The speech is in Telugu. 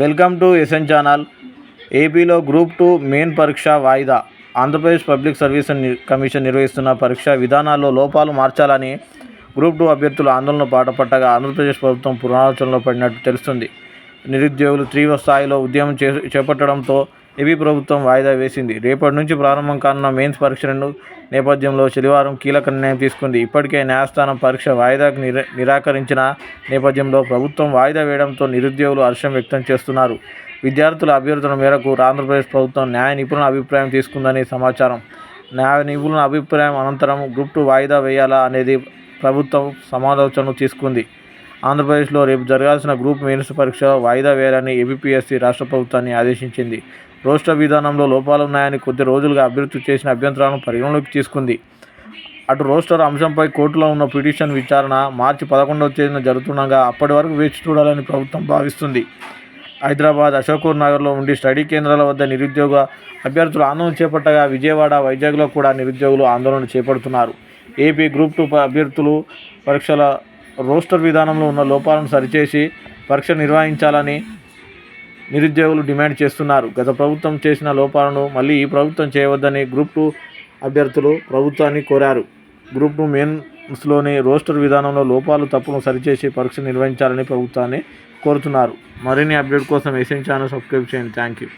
Welcome to SN channel. ఏపీలో గ్రూప్ టూ మెయిన్ పరీక్ష వాయిదా. ఆంధ్రప్రదేశ్ పబ్లిక్ సర్వీస్ కమిషన్ నిర్వహిస్తున్న పరీక్ష విధానాల్లో లోపాలు మార్చాలని గ్రూప్ టూ అభ్యర్థులు ఆందోళన పాటపట్టగా ఆంధ్రప్రదేశ్ ప్రభుత్వం పునరాలోచనలో పడినట్టు తెలుస్తుంది. నిరుద్యోగులు తీవ్ర స్థాయిలో ఉద్యమం చే చేపట్టడంతో ఏపీ ప్రభుత్వం వాయిదా వేసింది. రేపటి నుంచి ప్రారంభం కానున్న మెయిన్స్ పరీక్షలను నేపథ్యంలో శనివారం కీలక నిర్ణయం తీసుకుంది. ఇప్పటికే న్యాయస్థానం పరీక్ష వాయిదాకు నిరా నిరాకరించిన నేపథ్యంలో ప్రభుత్వం వాయిదా వేయడంతో నిరుద్యోగులు హర్షం వ్యక్తం చేస్తున్నారు. విద్యార్థుల అభ్యర్థన మేరకు ఆంధ్రప్రదేశ్ ప్రభుత్వం న్యాయ నిపుణుల అభిప్రాయం తీసుకుందని సమాచారం. న్యాయ నిపుణుల అభిప్రాయం అనంతరం గ్రూప్ టూ వాయిదా వేయాలా అనేది ప్రభుత్వం సమాలోచన తీసుకుంది. ఆంధ్రప్రదేశ్లో రేపు జరగాల్సిన గ్రూప్ మెయిన్స్ పరీక్ష వాయిదా వేయాలని ఏబిపిఎస్సి రాష్ట్ర ప్రభుత్వాన్ని ఆదేశించింది. రోస్టర్ విధానంలో లోపాలున్నాయని కొద్ది రోజులుగా అభివృద్ధి చేసిన అభ్యంతరాలను పరిగణలోకి తీసుకుంది. అటు రోస్టర్ అంశంపై కోర్టులో ఉన్న పిటిషన్ విచారణ మార్చి పదకొండవ తేదీన జరుగుతుండగా అప్పటి వరకు వేచి చూడాలని ప్రభుత్వం భావిస్తుంది. హైదరాబాద్ అశోకూర్ నగర్లో ఉండి స్టడీ కేంద్రాల వద్ద నిరుద్యోగ అభ్యర్థులు ఆందోళన చేపట్టగా విజయవాడ వైజాగ్లో కూడా నిరుద్యోగులు ఆందోళన చేపడుతున్నారు. ఏపీ గ్రూప్ టూ ప- అభ్యర్థులు పరీక్షల రోస్టర్ విధానంలో ఉన్న లోపాలను సరిచేసి పరీక్ష నిర్వహించాలని నిరుద్యోగులు డిమాండ్ చేస్తున్నారు. గత ప్రభుత్వం చేసిన లోపాలను మళ్ళీ ఈ ప్రభుత్వం చేయవద్దని గ్రూప్ టూ అభ్యర్థులు ప్రభుత్వాన్ని కోరారు. గ్రూప్ టూ మెయిన్స్లోని రోస్టర్ విధానంలో లోపాలు తప్పును సరిచేసి పరీక్ష నిర్వహించాలని ప్రభుత్వాన్ని కోరుతున్నారు. మరిన్ని అప్డేట్ కోసం ఎస్ఎన్ ఛానల్ సబ్స్క్రైబ్ చేయండి. Thank you.